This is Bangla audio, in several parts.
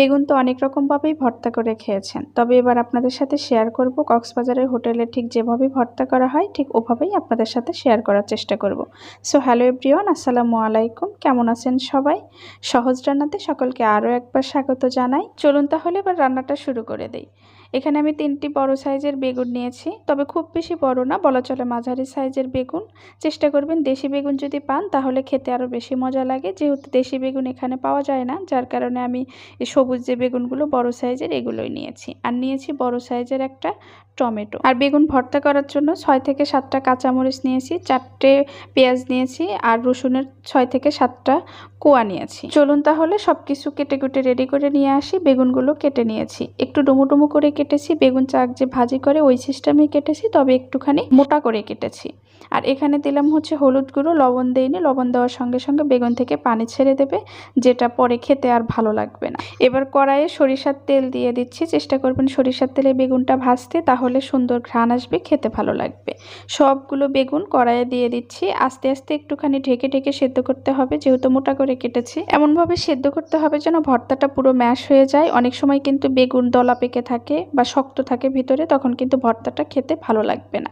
বেগুন তো অনেক রকমভাবেই ভর্তা করে খেয়েছেন। তবে এবার আপনাদের সাথে শেয়ার করব, কক্সবাজারের হোটেলে ঠিক যেভাবে ভর্তা করা হয়, ঠিক ওভাবেই আপনাদের সাথে শেয়ার করার চেষ্টা করব। সো হ্যালো এভরিওয়ান আসসালামু আলাইকুম। কেমন আছেন সবাই? সহজ রান্নাতে সকলকে আরও একবার স্বাগত জানাই। চলুন তাহলে এবার রান্নাটা শুরু করে দেই। এখানে আমি তিনটি বড় সাইজের বেগুন নিয়েছি। তবে খুব বেশি বড় না, বলা চলে মাঝারি সাইজের বেগুন। চেষ্টা করবেন দেশি বেগুন যদি পান, তাহলে খেতে আরও বেশি মজা লাগে। যেহেতু দেশি বেগুন এখানে পাওয়া যায় না, যার কারণে আমি সবুজ যে বেগুনগুলো বড় সাইজের এগুলোই নিয়েছি। আর নিয়েছি বড় সাইজের একটা টমেটো। আর বেগুন ভর্তা করার জন্য ছয় থেকে সাতটা কাঁচামরিচ নিয়েছি, চারটে পেঁয়াজ নিয়েছি, আর রসুনের ছয় থেকে সাতটা কোয়া নিয়েছি। চলুন তাহলে সব কিছু কেটে কুটে রেডি করে নিয়ে আসি। বেগুনগুলো কেটে নিয়েছি। একটু ডুমু ডুমু করে কেটেছি, বেগুন চাক যে ভাজি করে ওই সিস্টেমেই কেটেছি, তবে একটুখানি মোটা করে কেটেছি। আর এখানে দিলাম হচ্ছে হলুদ গুঁড়ো, লবণ দিইনি লবণ দেওয়ার সঙ্গে সঙ্গে বেগুন থেকে পানি ছেড়ে দেবে, যেটা পরে খেতে আর ভালো লাগবে না। এবার কড়াইয়ে সরিষার তেল দিয়ে দিচ্ছি, চেষ্টা করবেন সরিষার তেলে বেগুনটা ভাজতে, তাহলে সুন্দর ঘ্রাণ আসবে, খেতে ভালো লাগবে। সবগুলো বেগুন কড়াইয়ে দিয়ে দিচ্ছি, আস্তে আস্তে একটুখানি ঢেকে ঢেকে সেদ্ধ করতে হবে, যেহেতু মোটা করে কেটেছি। এমনভাবে সেদ্ধ করতে হবে যেন ভর্তাটা পুরো ম্যাশ হয়ে যায়, অনেক সময় কিন্তু বেগুন দলা পেকে থাকে বা শক্ত থাকে ভিতরে, তখন কিন্তু ভর্তাটা খেতে ভালো লাগবে না।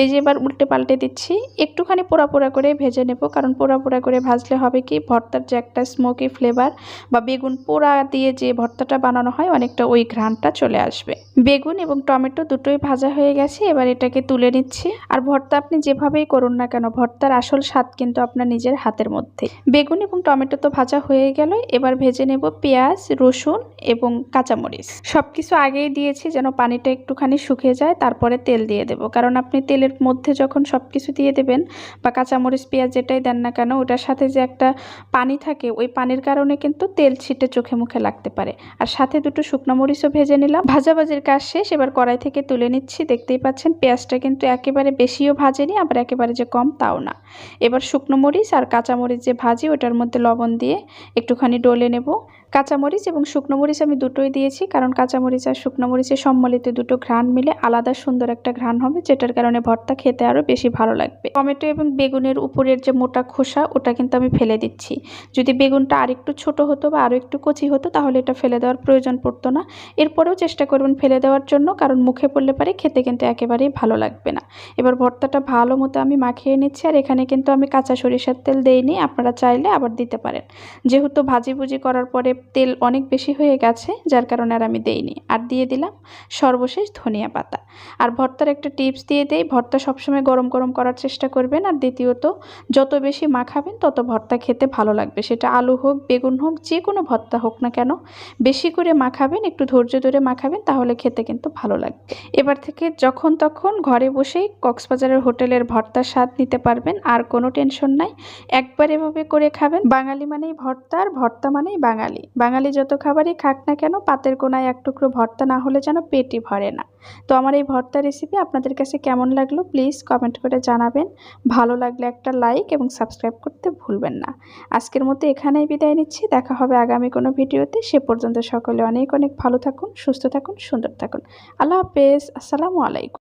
এই যে এবার উল্টে পাল্টে দিচ্ছি, একটুখানি পোড়া পোড়া করে ভেজে নেব, কারণ পোড়া পোড়া করে ভাজলে হবে কি, ভর্তার যে একটা স্মোকি ফ্লেভার বা বেগুন পোড়া দিয়ে যে ভর্তাটা বানানো হয়, অনেকটা ওই ঘ্রাণটা চলে আসবে। বেগুন এবং টমেটো দুটোই ভাজা হয়ে গেছে, এবার এটাকে তুলে নিচ্ছি। আর ভর্তা আপনি যেভাবেই করুন না কেন, ভর্তার আসল স্বাদ কিন্তু আপনার নিজের হাতের মধ্যে। বেগুন এবং টমেটো তো ভাজা হয়ে গেল, এবার ভেজে নেব পেঁয়াজ, রসুন এবং কাঁচামরিচ। সব কিছু আগেই দিয়েছি যেন পানিটা একটুখানি শুকিয়ে যায়, তারপরে তেল দিয়ে দেব। কারণ আপনি তেলের মধ্যে যখন সব কিছু দিয়ে দেবেন বা কাঁচামরিচ, পেঁয়াজ যেটাই দেন না কেন, ওটার সাথে যে একটা পানি থাকে, ওই পানির কারণে কিন্তু তেল ছিটে চোখে মুখে লাগতে পারে। আর সাথে দুটো শুকনো মরিচও ভেজে নিলাম। ভাজাভাজির কাজ শেষ, এবার কড়াই থেকে তুলে নিচ্ছি। দেখতেই পাচ্ছেন পেঁয়াজটা কিন্তু একেবারে বেশিও ভাজেনি, আবার একেবারে যে কম তাও না। এবার শুকনো মরিচ আর কাঁচামরিচ যে ভাজি, ওটার মধ্যে লবণ দিয়ে একটুখানি ডলে নেব। কাঁচামরিচ এবং শুকনো মরিচ আমি দুটোই দিয়েছি, কারণ কাঁচামরিচ আর শুকনো মরিচের সম্মিলিত দুটো ঘ্রাণ মিলে আলাদা সুন্দর একটা ঘ্রাণ হবে, যেটার কারণে ভর্তা খেতে আরও বেশি ভালো লাগবে। টমেটো এবং বেগুনের উপরের যে মোটা খোসা, ওটা কিন্তু আমি ফেলে দিচ্ছি। যদি বেগুনটা আরেকটু ছোট হতো বা আরও একটু কচি হতো, তাহলে এটা ফেলে দেওয়ার প্রয়োজন পড়তো না। এরপরেও চেষ্টা করবেন ফেলে দেওয়ার জন্য, কারণ মুখে পড়লে পারে খেতে কিন্তু একেবারেই ভালো লাগবে না। এবার ভর্তাটা ভালো মতো আমি মাখিয়ে নিচ্ছি, আর এখানে কিন্তু আমি কাঁচা সরিষার তেল দেইনি, আপনারা চাইলে আবার দিতে পারেন। যেহেতু ভাজি ভুজি করার পরে তেল অনেক বেশি হয়ে গেছে, যার কারণে আর আমি দেইনি। আর দিয়ে দিলাম সর্বশেষ ধনিয়া পাতা। আর ভর্তার একটা টিপস দিয়ে দেই, ভর্তা সবসময় গরম গরম করার চেষ্টা করবেন। আর দ্বিতীয়ত, যত বেশি মাখাবেন, তত ভর্তা খেতে ভালো লাগবে। সেটা আলু হোক, বেগুন হোক যে কোনো ভর্তা হোক না কেন, বেশি করে মাখাবেন, একটু ধৈর্য ধরে মাখাবেন, তাহলে খেতে কিন্তু ভালো লাগবে। এবার থেকে যখন তখন ঘরে বসেই কক্সবাজারের হোটেলের ভর্তার স্বাদ নিতে পারবেন, আর কোনো টেনশন নাই। একবার এভাবে করে খাবেন। বাঙালি মানেই ভর্তা, আর ভর্তা মানেই বাঙালি। বাঙালি যত খাবারই খাক না কেন, পাতের কোনায় এক টুকরো ভর্তা না হলে যেন পেটই ভরে না। তো আমার এই ভর্তা রেসিপি আপনাদের কাছে কেমন লাগল প্লিজ কমেন্ট করে জানাবেন। ভালো লাগলে একটা লাইক এবং সাবস্ক্রাইব করতে ভুলবেন না। আজকের মতো এখানেই বিদায় নিচ্ছি। দেখা হবে আগামী কোনো ভিডিওতে। সে পর্যন্ত সকলে অনেক অনেক ভালো থাকুন, সুস্থ থাকুন, সুন্দর থাকুন। আল্লাহ হাফেজ। আসসালামু আলাইকুম।